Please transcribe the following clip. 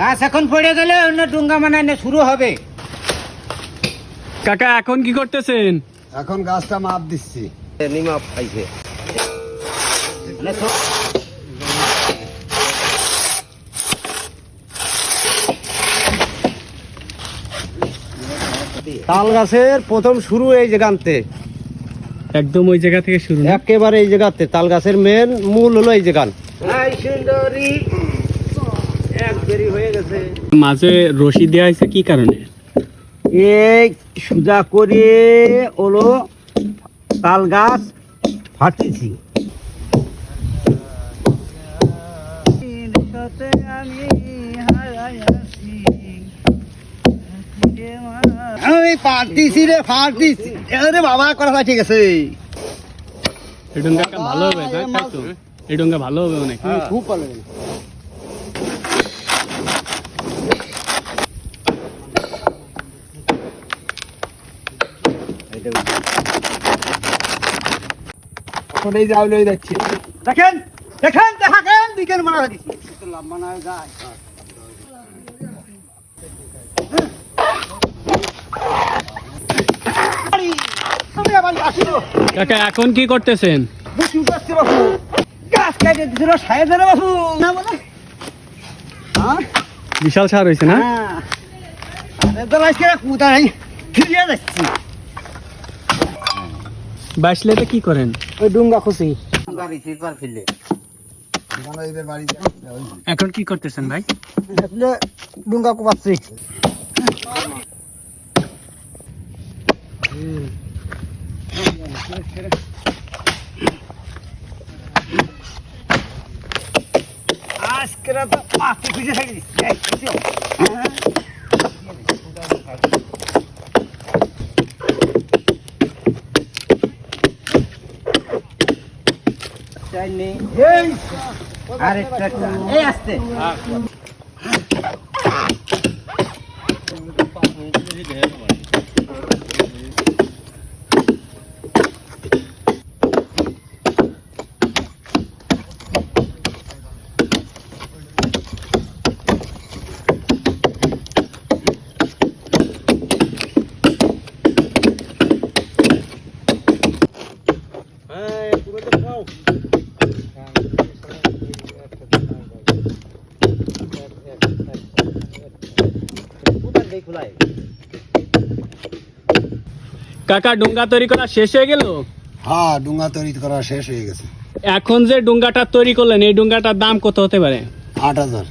গাছ এখন পড়ে গেলে অন্য ডুঙ্গা মানে শুরু হবে। কাকা এখন কি করতেছেন? এখন গাছটা মাপ দিচ্ছি। নিমাপ খাইছে। মানে তাল গাছের প্রথম শুরু এই জায়গাতে। একদম ওই জায়গা থেকে শুরু একেবারে এই জায়গাতে। তাল গাছের মেন মূল হলো এই জায়গান। এই সুন্দরী। দেরি হয়ে গেছে। মাঝে রশি দেওয়া হয়েছে কি কারণে? এই সুজা করে হলো তাল গাছ ফাটিছি আমি পারতিছি রে ফাটিছি আরে বাবা কথা ঠিক আছে। এই ডোঙ্গা ভালো হবে তাই তাই এই ডোঙ্গা ভালো হবে অনেক। খুব ভালো। এখন এই যাওয়া লই যাচ্ছি দেখেন? দেখেন দেখেন দিকের মারা দিছি লম্বা না যায় আমি আবার আসিল কাকা এখন কি করতেছেন হ্যাঁ? বিশাল সার হয়েছে না? আরে তো আজকে কোথায় ফিরিয়ে যাচ্ছি বাসলেতে কি করেন ওই ডুঙ্গা খুশি ফিরলে এখন কি করতেছেন ভাই? ডুঙ্গা কোপাচ্ছি। আজকে তো পাঁচটি খুঁজে থাকি। আরেকটা এই আসতে কাকা ডুঙ্গা তৈরি করা শেষ হয়ে গেল? হ্যাঁ ডুঙ্গা তৈরি করা শেষ হয়ে গেছে। এখন যে ডুঙ্গাটা তৈরি করলেন এই ডুঙ্গাটার দাম কত হতে পারে? আট হাজার।